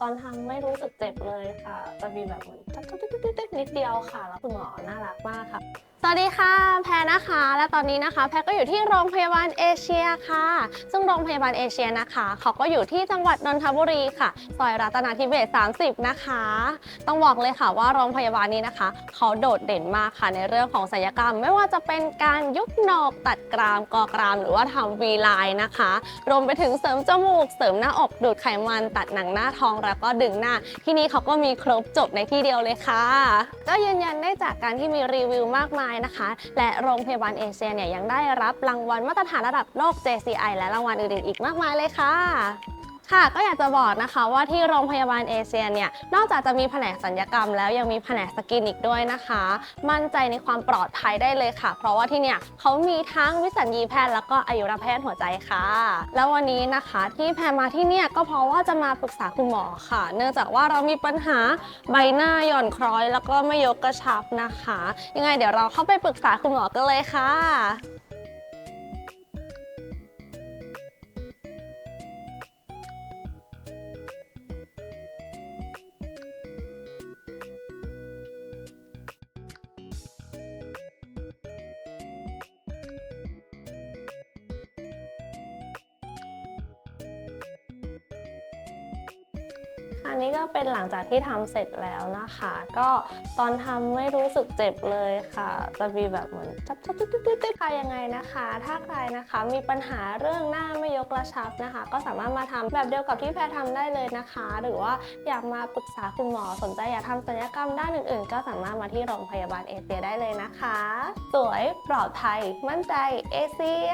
ตอนทำไม่รู้สึกเจ็บเลยค่ะ จะมีแบบเหมือนติ๊กๆๆๆนิดเดียวค่ะ แล้วคุณหมอน่ารักมากค่ะ สวัสดีค่ะแพรนะคะ และตอนนี้นะคะ แพรก็อยู่ที่โรงพยาบาลเอเชียค่ะ ซึ่งโรงพยาบาลเอเชียนะคะเขาก็อยู่ที่จังหวัดนนทบุรีค่ะซอยรัตนาธิเบศ30 นะคะ ต้องบอกเลยค่ะว่าโรงพยาบาลนี้นะคะเขาโดดเด่นมากค่ะในเรื่องของศัลยกรรม ไม่ว่าจะเป็นการยุบหนกตัดกรามกอกราม หรือว่าทำวีไลน์นะคะ รวมไปถึงเสริมจมูก เสริมหน้าอกดูดไขมันตัดหนังหน้าท้องแล้วก็ดึงหน้า ที่นี่เขาก็มีครบจบในที่เดียวเลยค่ะ ก็ยืนยันได้จากการที่มีรีวิวมากมายนะคะ และโรงพยาบาลเอเชียเนี่ยยังได้รับรางวัลมาตรฐานระดับโลก JCI และรางวัลอื่นๆอีกมากมายเลยค่ะ ค่ะก็อยากจะบอกนะคะว่าที่โรงพยาบาลเอเชียเนี่ยนอกจากจะมีแผนกสัญญกรรม แล้วยังมีแผนกสกินอีกด้วยนะคะ มั่นใจในความปลอดภัยได้เลยค่ะ เพราะว่าที่เนี่ยเขามีทั้งวิสัญญีแพทย์แล้วก็อายุรแพทย์หัวใจค่ะ แล้ววันนี้นะคะที่แพรมาที่เนี่ยก็เพราะว่าจะมาปรึกษาคุณหมอค่ะ เนื่องจากว่าเรามีปัญหาใบหน้าหย่อนคล้อย แล้วก็ไม่ยกกระชับนะคะ ยังไงเดี๋ยวเราเข้าไปปรึกษาคุณหมอกันเลยค่ะ อันนี้ก็เป็นหลังจากที่ทำเสร็จแล้วนะคะ ก็ตอนทำไม่รู้สึกเจ็บเลยค่ะ จะมีแบบเหมือนจับจับติ๊กติ๊กติ๊กใครยังไงนะคะ ถ้าใครนะคะมีปัญหาเรื่องหน้าไม่ยกกระชับนะคะ ก็สามารถมาทำแบบเดียวกับที่แพรทำได้เลยนะคะ หรือว่าอยากมาปรึกษาคุณหมอสนใจอยากทำศัลยกรรมด้านอื่นๆ ก็สามารถมาที่โรงพยาบาลเอเชียได้เลยนะคะ สวยปลอดภัยมั่นใจเอเชีย